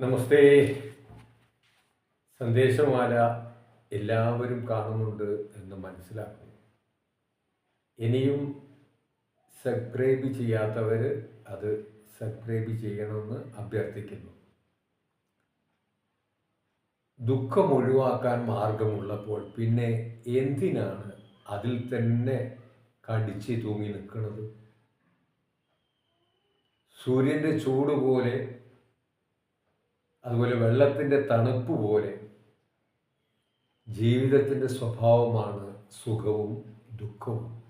നമസ്തേ. സന്ദേശമാല എല്ലാവരും കാണുന്നുണ്ട് എന്ന് മനസ്സിലാക്കുന്നു. ഇനിയും സബ്സ്ക്രൈബ് ചെയ്യാത്തവർ അത് സബ്സ്ക്രൈബ് ചെയ്യണമെന്ന് അഭ്യർത്ഥിക്കുന്നു. ദുഃഖം ഒഴിവാക്കാൻ മാർഗമുള്ളപ്പോൾ പിന്നെ എന്തിനാണ് അതിൽ തന്നെ കടിച്ച് തൂങ്ങി നിൽക്കുന്നത്? സൂര്യന്റെ ചൂട് പോലെ അതുപോലെ വെള്ളത്തിന്റെ തണുപ്പ് പോലെ ജീവിതത്തിന്റെ സ്വഭാവമാണ് സുഖവും ദുഃഖവും.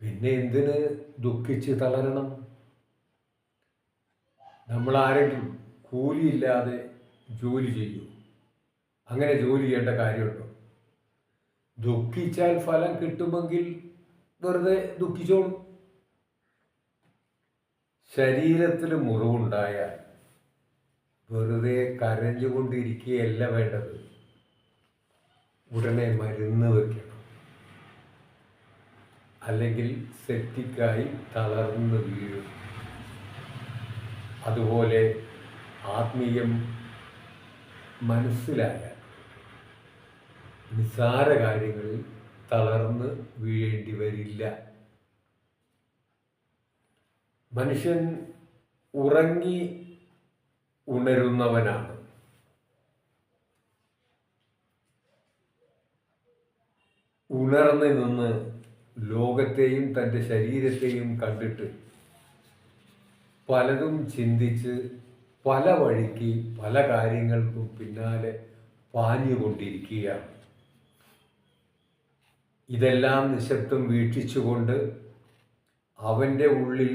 പിന്നെ എന്തിന് ദുഃഖിച്ച് തളരണം? നമ്മൾ ആരെങ്കിലും കൂലിയില്ലാതെ ജോലി ചെയ്യൂ. അങ്ങനെ ജോലി ചെയ്യേണ്ട കാര്യമുണ്ടോ? ദുഃഖിച്ചാൽ ഫലം കിട്ടുമെങ്കിൽ വെറുതെ ദുഃഖിച്ചോളൂ. ശരീരത്തിൽ മുറിവുണ്ടായാൽ വെറുതെ കരഞ്ഞുകൊണ്ടിരിക്കുകയല്ല വേണ്ടത്. ഉടനെ മരുന്ന് വയ്ക്കണം അല്ലെങ്കിൽ സെറ്റിക്കായി തളർന്ന് വീഴും. അതുപോലെ ആത്മീയം മനസ്സിലായ നിസാര കാര്യങ്ങളിൽ തളർന്ന് വീഴേണ്ടി വരില്ല. മനുഷ്യൻ ഉറങ്ങി ഉണരുന്നവനാണ്. ഉണർന്ന് നിന്ന് ലോകത്തെയും തന്റെ ശരീരത്തെയും കണ്ടിട്ട് പലതും ചിന്തിച്ച് പല വഴിക്ക് പല കാര്യങ്ങൾക്കും പിന്നാലെ പാഞ്ഞുകൊണ്ടിരിക്കുകയാണ്. ഇതെല്ലാം നിശബ്ദം വീക്ഷിച്ചുകൊണ്ട് അവന്റെ ഉള്ളിൽ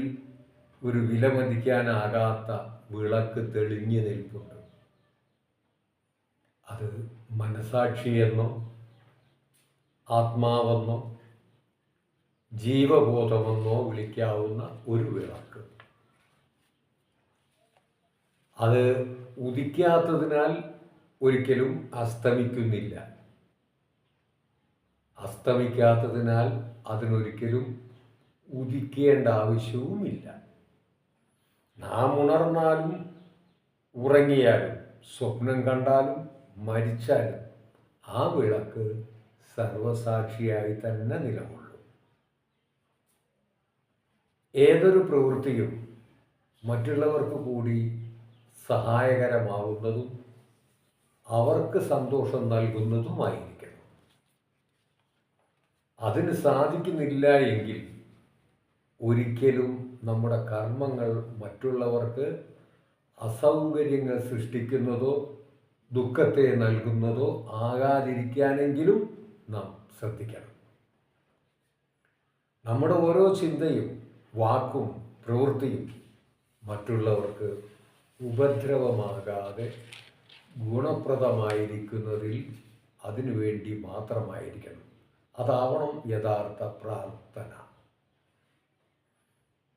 ഒരു വിലമതിക്കാനാകാത്ത വിളക്ക് തെളിഞ്ഞു നിൽപ്പുണ്ട്. അത് മനസാക്ഷിയെന്നോ ആത്മാവെന്നോ ജീവബോധമെന്നോ വിളിക്കാവുന്ന ഒരു വിളക്ക്. അത് ഉദിക്കാത്തതിനാൽ ഒരിക്കലും അസ്തമിക്കുന്നില്ല. അസ്തമിക്കാത്തതിനാൽ അതിനൊരിക്കലും ഉദിക്കേണ്ട ആവശ്യവുമില്ല. നാം ഉണർന്നാലും ഉറങ്ങിയാലും സ്വപ്നം കണ്ടാലും മരിച്ചാലും ആ വിളക്ക് സർവസാക്ഷിയായി തന്നെ നിലകൊള്ളും. ഏതൊരു പ്രവൃത്തിയും മറ്റുള്ളവർക്ക് കൂടി സഹായകരമാവുന്നതും അവർക്ക് സന്തോഷം നൽകുന്നതുമായിരിക്കണം. അതിന് സാധിക്കുന്നില്ല എങ്കിൽ ഒരിക്കലും നമ്മുടെ കർമ്മങ്ങൾ മറ്റുള്ളവർക്ക് അസൗകര്യങ്ങൾ സൃഷ്ടിക്കുന്നതോ ദുഃഖത്തെ നൽകുന്നതോ ആകാതിരിക്കാനെങ്കിലും നാം ശ്രദ്ധിക്കണം. നമ്മുടെ ഓരോ ചിന്തയും വാക്കും പ്രവൃത്തിയും മറ്റുള്ളവർക്ക് ഉപദ്രവമാകാതെ ഗുണപ്രദമായിരിക്കുന്നതിൽ അതിനുവേണ്ടി മാത്രമായിരിക്കണം. അതാവണം യഥാർത്ഥ പ്രാർത്ഥന.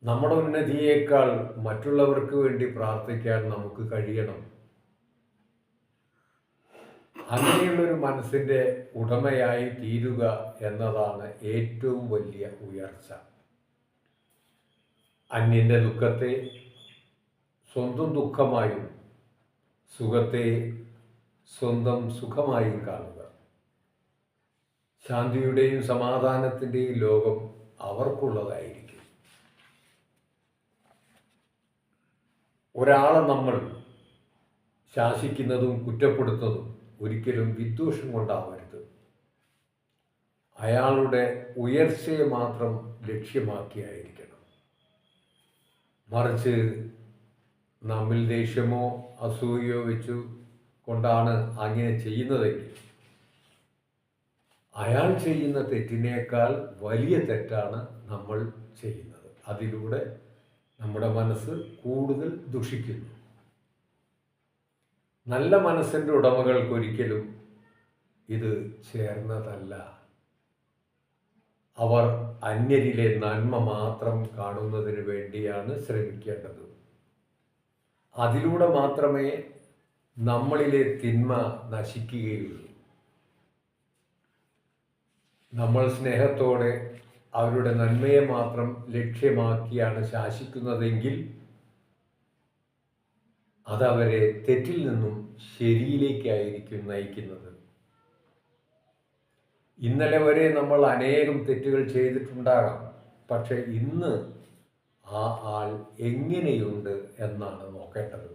നമ്മുടെ ഉന്നതിയേക്കാൾ മറ്റുള്ളവർക്ക് വേണ്ടി പ്രാർത്ഥിക്കാൻ നമുക്ക് കഴിയണം. അങ്ങനെയുള്ളൊരു മനസ്സിന്റെ ഉടമയായി തീരുക എന്നതാണ് ഏറ്റവും വലിയ ഉയർച്ച. അന്യന്റെ ദുഃഖത്തെ സ്വന്തം ദുഃഖമായും സുഖത്തെ സ്വന്തം സുഖമായും കാണുക. ശാന്തിയുടെയും സമാധാനത്തിന്റെയും ലോകം അവർക്കുള്ളതായിരിക്കും. ഒരാളെ നമ്മൾ ശാസിക്കുന്നതും കുറ്റപ്പെടുത്തതും ഒരിക്കലും വിദ്വേഷം കൊണ്ടാവരുത്. അയാളുടെ ഉയർച്ചയെ മാത്രം ലക്ഷ്യമാക്കിയായിരിക്കണം. മറിച്ച് നമ്മിൽ ദേഷ്യമോ അസൂയയോ വെച്ചു കൊണ്ടാണ് അങ്ങനെ ചെയ്യുന്നതെങ്കിൽ അയാൾ ചെയ്യുന്ന തെറ്റിനേക്കാൾ വലിയ തെറ്റാണ് നമ്മൾ ചെയ്യുന്നത്. അതിലൂടെ നമ്മുടെ മനസ്സ് കൂടുതൽ ദുഷിക്കുന്നു. നല്ല മനസ്സിന്റെ ഉടമകൾക്ക് ഒരിക്കലും ഇത് ചേർന്നതല്ല. അവർ അന്യരിലെ നന്മ മാത്രം കാണുന്നതിന് വേണ്ടിയാണ് ശ്രമിക്കേണ്ടത്. അതിലൂടെ മാത്രമേ നമ്മളിലെ തിന്മ നശിക്കുകയുള്ളൂ. നമ്മൾ സ്നേഹത്തോടെ അവരുടെ നന്മയെ മാത്രം ലക്ഷ്യമാക്കിയാണ് ശാസിക്കുന്നതെങ്കിൽ അതവരെ തെറ്റിൽ നിന്നും ശരിയിലേക്കായിരിക്കും നയിക്കുന്നത്. ഇന്നലെ വരെ നമ്മൾ അനേകം തെറ്റുകൾ ചെയ്തിട്ടുണ്ടാകാം. പക്ഷെ ഇന്ന് ആ ആൾ എങ്ങനെയുണ്ട് എന്നാണ് നോക്കേണ്ടത്.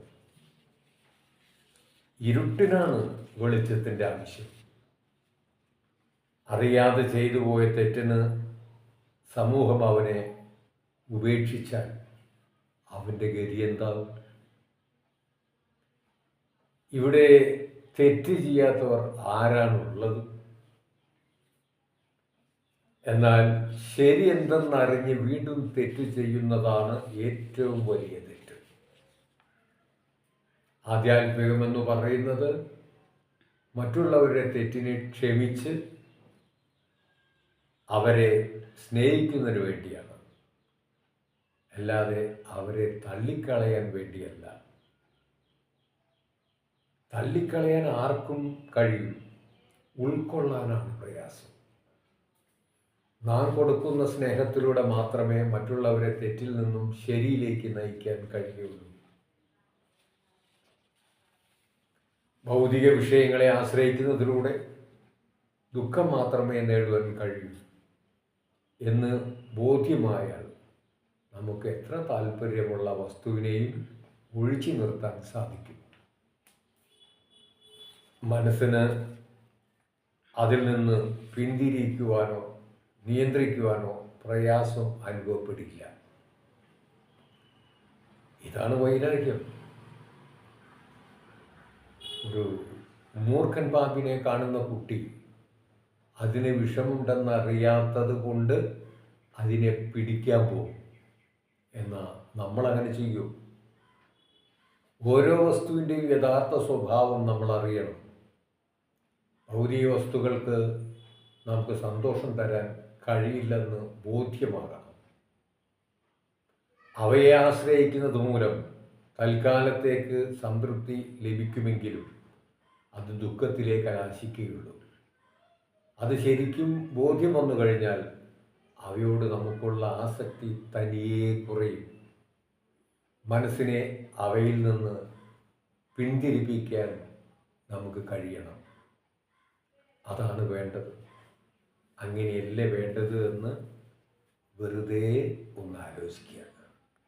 ഇരുട്ടിനാണ് വെളിച്ചത്തിന്റെ ആവശ്യം. അറിയാതെ ചെയ്തു പോയ തെറ്റിന് സമൂഹം അവനെ ഉപേക്ഷിച്ചാൽ അവന്റെ ഗതി എന്താവും ഇവിടെ തെറ്റ് ചെയ്യാത്തവർ ആരാണുള്ളത്? എന്നാൽ ശരി എന്തെന്നറിഞ്ഞ് വീണ്ടും തെറ്റ് ചെയ്യുന്നതാണ് ഏറ്റവും വലിയ തെറ്റ്. ആധ്യാത്മികമെന്ന് പറയുന്നത് മറ്റുള്ളവരുടെ തെറ്റിനെ ക്ഷമിച്ച് അവരെ സ്നേഹിക്കുന്നതിന് വേണ്ടിയാണ്. അല്ലാതെ അവരെ തള്ളിക്കളയാൻ വേണ്ടിയല്ല. തള്ളിക്കളയാൻ ആർക്കും കഴിയും. ഉൾക്കൊള്ളാനാണ് പ്രയാസം. നാം കൊടുക്കുന്ന സ്നേഹത്തിലൂടെ മാത്രമേ മറ്റുള്ളവരെ തെറ്റിൽ നിന്നും ശരിയിലേക്ക് നയിക്കാൻ കഴിയുള്ളൂ. ഭൗതിക വിഷയങ്ങളെ ആശ്രയിക്കുന്നതിലൂടെ ദുഃഖം മാത്രമേ നേടുവാൻ കഴിയൂ. എന്ന് ബോധ്യമായാൽ നമുക്ക് എത്ര താല്പര്യമുള്ള വസ്തുവിനെയും ഒഴിച്ചു നിർത്താൻ സാധിക്കും. മനസ്സിന് അതിൽ നിന്ന് പിന്തിരിക്കുവാനോ നിയന്ത്രിക്കുവാനോ പ്രയാസം അനുഭവപ്പെടില്ല. ഇതാണ് വൈരാഗ്യം. ഒരു മൂർഖൻ പാമ്പിനെ കാണുന്ന കുട്ടി അതിന് വിഷമുണ്ടെന്നറിയാത്തത് കൊണ്ട് അതിനെ പിടിക്കാൻ പോകും. നമ്മൾ അങ്ങനെ ചെയ്യും. ഓരോ വസ്തുവിന്റെയും യഥാർത്ഥ സ്വഭാവം നമ്മൾ അറിയണം ഭൗതിക വസ്തുക്കൾക്ക് നമുക്ക് സന്തോഷം തരാൻ കഴിയില്ലെന്ന് ബോധ്യമാകണം. അവയെ ആശ്രയിക്കുന്നത് മൂലം തൽക്കാലത്തേക്ക് സംതൃപ്തി ലഭിക്കുമെങ്കിലും അത് ദുഃഖത്തിലേക്ക് കലാശിക്കുകയുള്ളൂ അത് ശരിക്കും ബോധ്യം വന്നു കഴിഞ്ഞാൽ അവയോട് നമുക്കുള്ള ആസക്തി തനിയെ കുറയും. മനസ്സിനെ അവയിൽ നിന്ന് പിന്തിരിപ്പിക്കാൻ നമുക്ക് കഴിയണം. അതാണ് വേണ്ടത്. അങ്ങനെയല്ലേ വേണ്ടത് എന്ന് വെറുതെ ഒന്ന് ആലോചിക്കുക